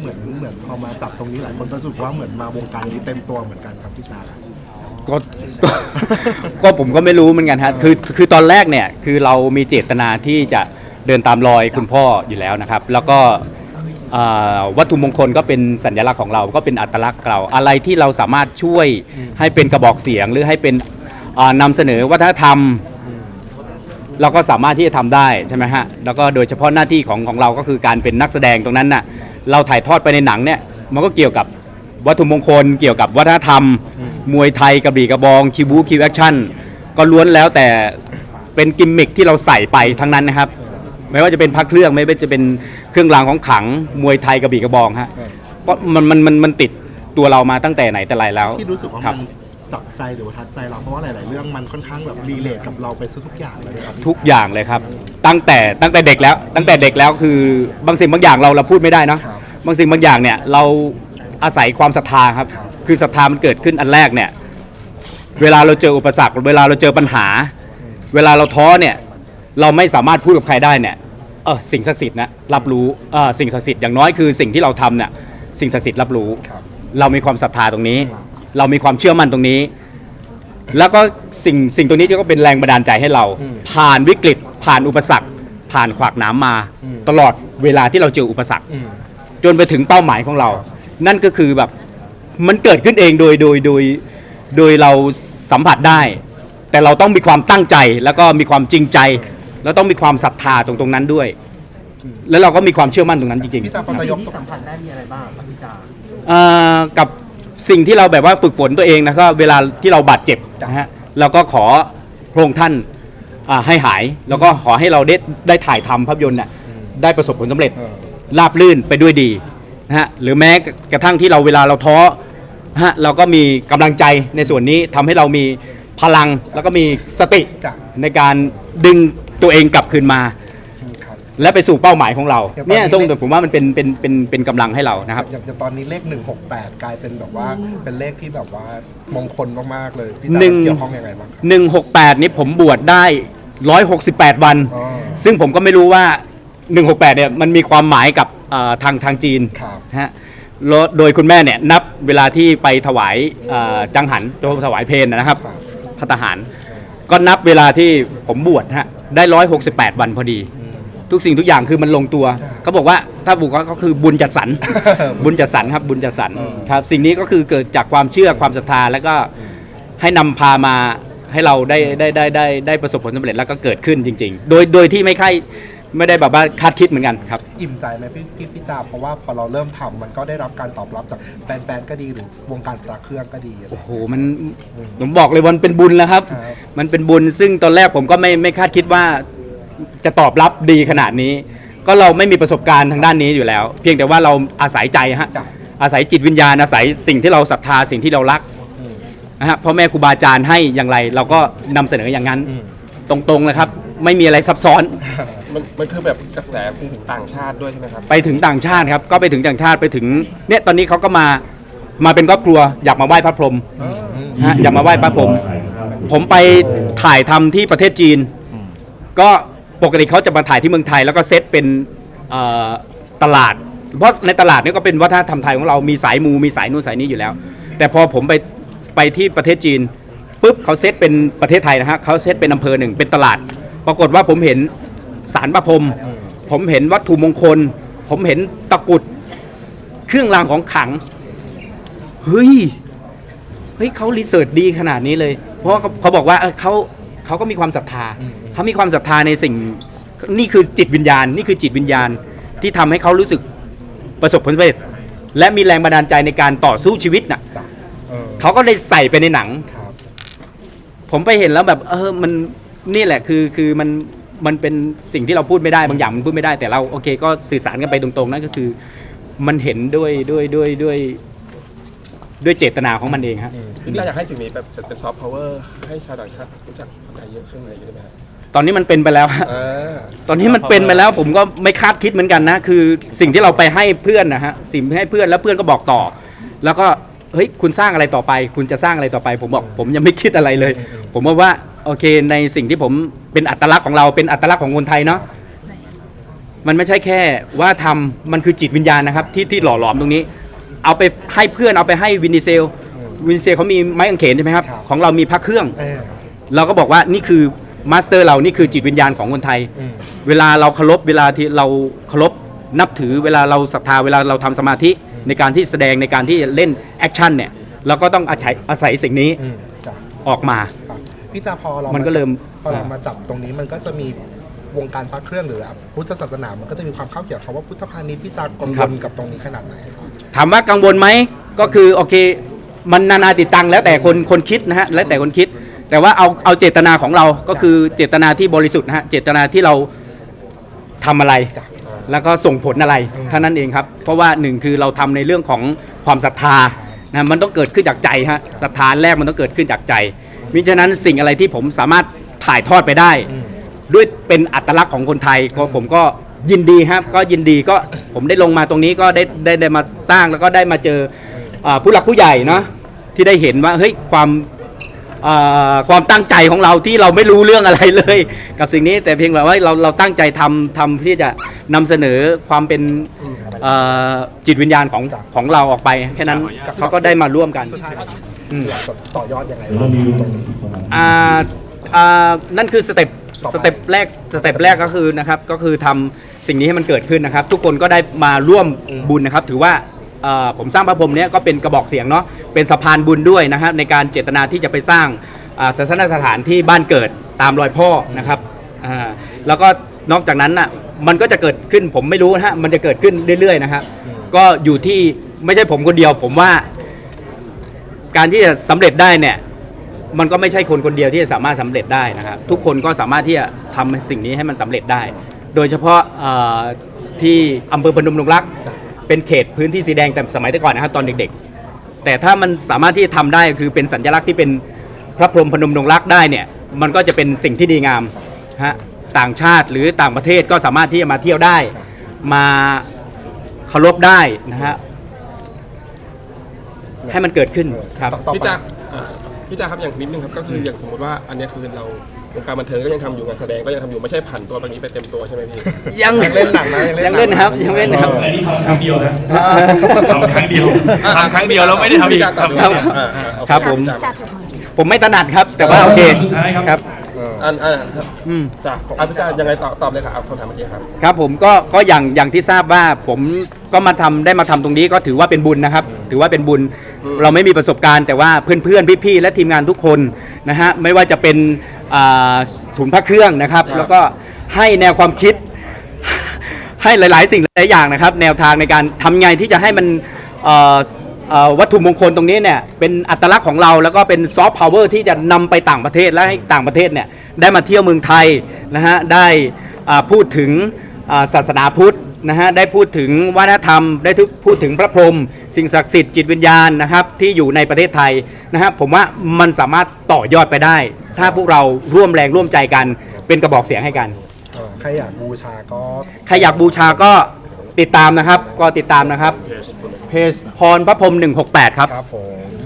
เหมือนเหมือนพอมาจับตรงนี้หลายคนก็รู้สึกว่าเหมือนมาวงการนี้เต็มตัวเหมือนกันครับพี่จาก็ก็ก็ผมก็ไม่รู้เหมือนกันฮะคือคือตอนแรกเนี่ยคือเรามีเจตนาที่จะเดินตามรอยคุณพ่ออยู่แล้วนะครับ แล้วก็อ่าวัตถุมงคลก็เป็นสัญลักษณ์ของเราก็เป็นอัตลักษณ์เราอะไรที่เราสามารถช่วยให้เป็นกระบอกเสียงหรือให้เป็นอ่านำเสนอวัฒนธรรม เราก็สามารถที่จะทำได้ใช่ไหมฮะแล้วก็โดยเฉพาะหน้าที่ของของเราก็คือการเป็นนักแสดงตรงนั้นน่ะ เราถ่ายทอดไปในหนังเนี่ยมันก็เกี่ยวกับวัตถุมงคล เกี่ยวกับวัฒนธรรม มวยไทยกระบี่กระบองคิวบูคิวแอคชั่นก็ล้วนแล้วแต่เป็นกิมมิคที่เราใส่ไปทั้งนั้นนะครับ ไม่ว่าจะเป็นพระเครื่องไม่ว่าจะเป็นเครื่องรางของขลังมวยไทยกระบี่กระบองฮะก็มันมันมันมันติดตัวเรามาตั้งแต่ไหนแต่ไรแล้วที่รู้สึกว่าครัมับนจับใจหรือว่าทัดใจเราเพราะว่าหลาย ๆ เรื่องมันค่อนข้างแบบรีเลทกับเราไปซะทุกอย่างเลยนะครับพี่ทุกอย่างเลยครับ ตั้งแต่ตั้งแต่เด็กแล้ว ตั้งแต่เด็กแล้วคือบางสิ่งบางอย่างเราเราพูดไม่ได้เนอะครับ บางสิ่งบางอย่างเนี่ยเราอาศัยความศรัทธาครับ คือศรัทธามันเกิดขึ้นอันแรกเนี่ย เวลาเราเจออุปสรรค เวลาเราเจอปัญหา เวลาเราท้อเนี่ย เราไม่สามารถพูดกับใครได้เนี่ย เออสิ่งศักดิ์สิทธิ์นะรับรู้ เออสิ่งศักดิ์สิทธิ์อย่างน้อยคือสิ่งที่เราทำเนี่ย สิ่งศักดิ์สิทธิ์รับรู้ เรามีความศรัทธาตรงนี้ เรามีความเชื่อมั่นตรงนี้ แล้วก็สิ่งสิ่งตรงนี้ก็เป็นแรงบันดาลใจให้เรา ผ่านวิกฤต ผ่านอุปสรรค ผ่านขวากหน้ำมา ตลอดเวลาที่เราเจออุปสรรค จนไปถึงเป้าหมายของเรา นั่นก็คือแบบมันเกิดขึ้นเองโดยโดยโดยโดยเราสัมผัสได้ แต่เราต้องมีความตั้งใจแล้วก็มีความจริงใจ แล้วต้องมีความศรัทธาตรงตรงนั้นด้วย แล้วเราก็มีความเชื่อมั่นตรงนั้นจริงพี่จาพอจะยกที่ตัวสัมผัสได้มีอะไรบ้างครับพี่จาๆอ่ากับสิ่งที่เราแบบว่าฝึกฝนตัวเองนะก็เวลาที่เราบาดเจ็บนะฮะเราก็ขอพระองค์ท่านอ่าให้หาย แล้วก็ขอให้เราได้ได้ถ่ายทำภาพยนตร์น่ะได้ประสบผลสำเร็จ ราบลื่นไปด้วยดีนะฮะหรือแม้กระทั่งที่เราเวลาเราท้อนะฮะเราก็มีกำลังใจในส่วนนี้ทำให้เรามีพลังแล้วก็มีสติจ้ะ ในการดึงตัวเองกลับคืนมา ครับ และไปสู่เป้าหมายของเราอย่างตอนนี้เนี่ยต้องผมว่ามันเป็นเป็นเป็นเป็นกำลังให้เรานะครับ อย่างอย่างตอนนี้เลข 168 กลายเป็นแบบว่าเป็นเลขที่แบบว่ามงคลมากๆเลยพี่จาหนึ่งเกี่ยวข้องยังไงบ้างครับ 168 นี้ผมบวชได้ 168 วัน อ๋อ ซึ่งผมก็ไม่รู้ว่า 168เนี่ยมันมีความหมายกับเอ่อทางทางจีนครับ นะฮะแล้วโดยคุณแม่เนี่ยนับเวลาที่ไปถวายเอ่อจังหันถวายเพลนะครับครับพัตหาร ก็นับเวลาที่ผมบวชฮะได้ 168 วันพอดี ทุกสิ่งทุกอย่างคือมันลงตัวเขาบอกว่าถ้าบุกก็คือบุญจัดสรร บุญจัดสรรครับบุญจัดสรรครับ สิ่งนี้ก็คือเกิดจากความเชื่อความศรัทธาแล้วก็ให้นำพามาให้เราได้ได้ได้ได้ได้ประสบผลสำเร็จแล้วก็เกิดขึ้นจริง ๆ โดยโดยที่ไม่ค่อย ไม่ได้แบบว่าคาดคิดเหมือนกันครับ อิ่มใจไหมพี่พี่พี่จาเพราะว่าพอเราเริ่มทำมันก็ได้รับการตอบรับจากแฟนๆก็ดีหรือวงการพระเครื่องก็ดีอะไรโอ้โหมันผมบอกเลยมันเป็นบุญแล้วครับ ครับ มันเป็นบุญซึ่งตอนแรกผมก็ไม่ไม่คาดคิดว่าจะตอบรับดีขนาดนี้ ก็เราไม่มีประสบการณ์ทางด้านนี้อยู่แล้ว เพียงแต่ว่าเราอาศัยใจฮะจ้ะอาศัยจิตวิญญาณอาศัยสิ่งที่เราศรัทธาสิ่งที่เรารักนะฮะพ่อแม่ครูบาอาจารย์ให้อย่างไร เราก็นำเสนออย่างนั้นตรงๆเลยครับ ไม่มีอะไรซับซ้อน มันมันคือแบบกระแสไปถึงต่างชาติด้วยใช่ไหมครับ ไปถึงต่างชาติครับ ก็ไปถึงต่างชาติไปถึงเนี่ยตอนนี้เขาก็มามาเป็นครอบครัวอยากมาไหว้พระพรหมนะฮะอยากมาไหว้พระพรหมผมไปถ่ายทำที่ประเทศจีน ก็ปกติเขาจะมาถ่ายที่เมืองไทย แล้วก็เซตเป็นเอ่อตลาด เพราะในตลาดนี่ก็เป็นวัฒนธรรมไทยของเรามีสายมูมีสายนู่นสายนี้อยู่แล้ว แต่พอผมไปไปที่ประเทศจีนปุ๊บเขาเซตเป็นประเทศไทยนะฮะเขาเซตเป็นอำเภอหนึ่งเป็นตลาด ปรากฏว่าผมเห็น สารประพรมผมเห็นวัตถุมงคล ผมเห็นตะกรุด เครื่องรางของขลัง เฮ้ย เฮ้ยเขารีเสิร์ชดีขนาดนี้เลย เพราะว่าเขาเขาบอกว่าเออเขาเขาก็มีความศรัทธา เขามีความศรัทธาในสิ่ง นี่คือจิตวิญญาณ นี่คือจิตวิญญาณที่ทำให้เขารู้สึกประสบผลสำเร็จ และมีแรงบันดาลใจในการต่อสู้ชีวิตน่ะ จ้ะเออเขาก็ได้ใส่ไปในหนัง ครับ ผมไปเห็นแล้วแบบ เออ มันนี่แหละคือคือมัน มันเป็นสิ่งที่เราพูดไม่ได้บางอย่างมันพูดไม่ได้แต่เราโอเค ก็สื่อสารกันไปตรงๆนั่นก็คือ มันเห็นด้วยด้วยด้วยด้วยด้วยเจตนาของมันเองฮะพี่ตาอยากให้สิ่งนี้แบบเป็นซอฟต์พาวเวอร์ให้ชาวต่างชาติรู้จักไทยเยอะขึ้นอะไรอย่างเงี้ยได้ไหมครับตอนนี้มันเป็นไปแล้วฮะเออตอนนี้มันเป็นไปแล้วผมก็ไม่คาดคิดเหมือนกันนะ คือสิ่งที่เราไปให้เพื่อนนะฮะสิ่งที่ให้เพื่อนแล้วเพื่อนก็บอกต่อ แล้วก็ เฮ้ยคุณสร้างอะไรต่อไป คุณจะสร้างอะไรต่อไป ผมบอกผมยังไม่คิดอะไรเลย ผมว่าว่าโอเคในสิ่งที่ผมเป็นอัตลักษณ์ของเราเป็นอัตลักษณ์ของคนไทยเนาะมันไม่ใช่แค่ว่าทำมันคือจิตวิญญาณนะครับ ที่ที่หล่อหลอมตรงนี้ เอาไปให้เพื่อนเอาไปให้วินดีเซลวินดีเซลเขามีไม้กางเขนใช่ไหมครับครับ ของเรามีพระเครื่องเออเราก็บอกว่านี่คือมาสเตอร์เรานี่คือจิตวิญญาณของคนไทยอืมเวลาเราเคารพเวลาที่เราเคารพนับถือเวลาเราศรัทธาเวลาเราทำสมาธิ ในการที่แสดงในการที่เล่นแอคชั่นเนี่ยเราก็ต้องอาศัยอาศัยสิ่งนี้อืมจ้ะออกมา ครับพี่จาพอเรามันก็เริ่ม พอเรามาจับตรงนี้มันก็จะมีวงการพระเครื่องหรือพุทธศาสนา มันก็จะมีความเข้าเกี่ยวกับว่าพุทธพาณิชย์พี่จากกังวลกับตรงนี้ขนาดไหนครับ ถามว่ากังวลไหมก็คือโอเค มันนานาติดตังแล้วแต่คนคนคิดนะฮะแล้วแต่คนคิด แต่ว่าเอาเอาเจตนาของเราก็คือเจตนาที่บริสุทธิ์นะฮะเจตนาที่เราทำอะไร จ้ะ แล้วก็ส่งผลอะไรอืมเท่านั้นเองครับ เพราะว่าหนึ่งคือเราทำในเรื่องของความศรัทธานะมันต้องเกิดขึ้นจากใจฮะศรัทธาแรกมันต้องเกิดขึ้นจากใจมิฉะนั้นสิ่งอะไรที่ผมสามารถถ่ายทอดไปได้ ด้วยเป็นอัตลักษณ์ของคนไทยก็ผมก็ยินดีครับ ก็ยินดีก็ผมได้ลงมาตรงนี้ก็ได้ได้ได้มาสร้างแล้วก็ได้มาเจออ่าผู้หลักผู้ใหญ่เนาะที่ได้เห็นว่าเฮ้ยความอ่า ความตั้งใจของเราที่เราไม่รู้เรื่องอะไรเลย กับสิ่งนี้แต่เพียงแต่ว่าเราเราตั้งใจทำทำที่จะนำเสนอความเป็นเอ่อจิตวิญญาณของของเราออกไปแค่นั้นเขาก็ได้มาร่วมกัน สุดท้ายครับอืมอยากจะต่อยอดยังไงบ้างตรงนี้ อ่าอ่านั่นคือสเต็ปต่อไป สเต็ปแรกสเต็ปแรกก็คือนะครับก็คือทำสิ่งนี้ให้มันเกิดขึ้นนะครับ ทุกคนก็ได้มาร่วมบุญนะครับ ถือว่าเอ่อ ผมสร้างพระพรหมเนี้ยก็เป็นกระบอกเสียงเนาะเป็นสะพานบุญด้วยนะครับในการเจตนาที่จะไปสร้างศาสนสถานที่บ้านเกิดตามรอยพ่อนะครับแล้วก็นอกจากนั้นน่ะมันก็จะเกิดขึ้นผมไม่รู้นะฮะมันจะเกิดขึ้นเรื่อยๆนะครับก็อยู่ที่ไม่ใช่ผมคนเดียว ผมว่า การที่จะสำเร็จได้เนี่ยมันก็ไม่ใช่คนคนเดียวที่จะสามารถสำเร็จได้นะครับทุกคนก็สามารถที่จะทำสิ่งนี้ให้มันสำเร็จได้ โดยเฉพาะที่อำเภอพนมดงรัก เป็นเขตพื้นที่สีแดงแต่สมัยแต่ก่อนนะครับตอนเด็กๆ แต่ถ้ามันสามารถที่จะทำได้คือเป็นสัญลักษณ์ที่เป็นพระพรหมพนมดงรักได้เนี่ยมันก็จะเป็นสิ่งที่ดีงามฮะต่างชาติหรือต่างประเทศก็สามารถที่จะมาเที่ยวได้ มาเคารพได้นะฮะให้มันเกิดขึ้นครับ ต่อพี่ไปจาอ่า พี่จาครับอย่างนิดนึงครับก็คืออย่างสมมติว่าอันเนี้ยคือเราวงการบันเทิงก็ยังทำอยู่งานแสดงก็ยังทำอยู่ไม่ใช่ผันตัวแบบนี้ไปเต็มตัวใช่ไหมพี่ ยังยังเล่นหนังนะยังเล่นหนังยังเล่นนะครับยังเล่นนะครับอันนี้ทำครั้งเดียวนะอ่าทำครั้งเดียวทำครั้งเดียวแล้วไม่ได้ทำอีกพี่จาทำคครัรั้บงเดียวอ่าอ่าโอเครับผมพี่จาผมไม่ถนัดครับ แต่ว่าโอเคสุดท้ายครับ ครับ อันอันครับอืมจ้าอะพี่จายังไงตอบตอบเลยครับเอาคำถามเมื่อกี้ครับ ครับผมก็ก็อย่างอย่างที่ทราบว่าผม ก็มาทำได้มาทำตรงนี้ก็ถือว่าเป็นบุญนะครับ ถือว่าเป็นบุญเราไม่มีประสบการณ์แต่ว่าเพื่อนๆพี่ๆและทีมงานทุกคนนะฮะไม่ว่าจะเป็นอ่าศูนย์พระเครื่องนะครับ ครับ แล้วก็ให้แนวความคิด ให้หลาย ๆ สิ่งหลายอย่างนะครับ แนวทางในการทำไงที่จะให้มันเอ่อเอ่อวัตถุมงคลตรงนี้เนี่ยเป็นอัตลักษณ์ของเราแล้วก็เป็นซอฟต์พาวเวอร์ที่จะนำไปต่างประเทศและให้ต่างประเทศเนี่ยได้มาเที่ยวเมืองไทยนะฮะได้อ่าพูดถึงอ่าศาสนาพุทธ นะฮะได้พูดถึงวัฒนธรรม ได้พูดถึงพระพรหมสิ่งศักดิ์สิทธิ์จิตวิญญาณนะครับที่อยู่ในประเทศไทยนะฮะผมว่ามันสามารถต่อยอดไปได้ ถ้าพวกเราร่วมแรงร่วมใจกัน เป็นกระบอกเสียงให้กันเออใครอยากบูชาก็ใครอยากบูชาก็ติดตามนะครับ ก็ติดตามนะครับเพจพรพระพรหม168 ครับ ครับผม